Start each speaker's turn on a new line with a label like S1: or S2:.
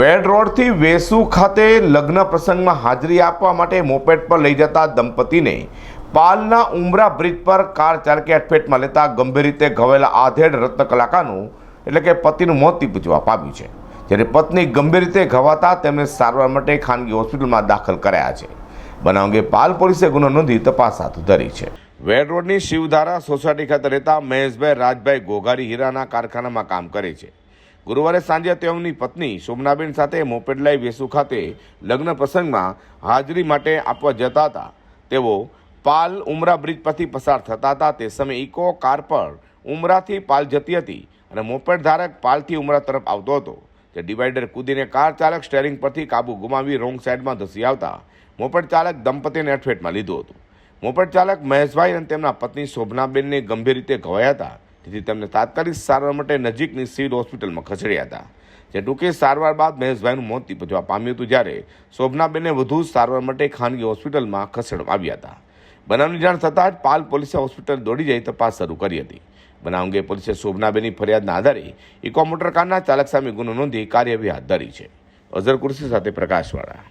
S1: વેડ રોડથી વેસુ ખાતે લગ્ન પ્રસંગમાં હાજરી આપવા માટે મોપેટ પર લઈ જતા દંપતીને પાલના ઉમરા બ્રિજ પર કાર ચાલકે અટફેટમાં લેતા ગંભીર રીતે ઘવાયેલા આધેડ રત્ન કલાકારનું એટલે કે પતિનું મોત નીપજવા પામ્યું છે. જ્યારે પત્ની ગંભીર રીતે ઘવાતા તેમને સારવાર માટે ખાનગી હોસ્પિટલમાં દાખલ કરાયા છે. બનાવ અંગે પાલ પોલીસે ગુનો નોંધી તપાસ હાથ ધરી છે. વેડ રોડની શિવધારા સોસાયટી ખાતે રહેતા મહેશભાઈ રાજભાઈ ગોગારી હીરાના કારખાનામાં કામ કરે છે. ગુરુવારે સાંજે તેઓની પત્ની શોભનાબેન સાથે મોપેડ લાઈ વેસુ ખાતે લગ્ન પ્રસંગમાં હાજરી માટે આપવા જતા હતા. તેઓ પાલ ઉમરા બ્રિજ પરથી પસાર થતા હતા. તે સમયે ઇકો કાર પર ઉમરાથી પાલ જતી હતી અને મોપેડ ધારક પાલથી ઉમરા તરફ આવતો હતો. તે ડિવાઈડર કૂદીને કાર ચાલક સ્ટેરિંગ પરથી કાબુ ગુમાવી રોંગ સાઈડમાં ધસી આવતા મોપેડ ચાલક દંપતીને અડફેટમાં લીધું હતું. મોપેડ ચાલક મહેશભાઈ અને તેમના પત્ની શોભનાબેનને ગંભીર રીતે ઘવાયા હતા. તેથી તેમને તાત્કાલિક સારવાર માટે નજીકની સિવિલ હોસ્પિટલમાં ખસેડ્યા હતા. જે ટૂંકી સારવાર બાદ મહેશભાઈનું મોત નિપજવા પામ્યું હતું જ્યારે શોભનાબેનને વધુ સારવાર માટે ખાનગી હોસ્પિટલમાં ખસેડવામાં આવ્યા હતા. બનાવની જાણ થતાં જ પાલ પોલીસે હોસ્પિટલ દોડી જઈ તપાસ શરૂ કરી હતી. બનાવ અંગે પોલીસે શોભનાબેનની ફરિયાદના આધારે ઇકો મોટર કારના ચાલક સામે ગુનો નોંધી કાર્યવાહી હાથ ધરી છે. અઝર કુર્સી સાથે પ્રકાશવાળા.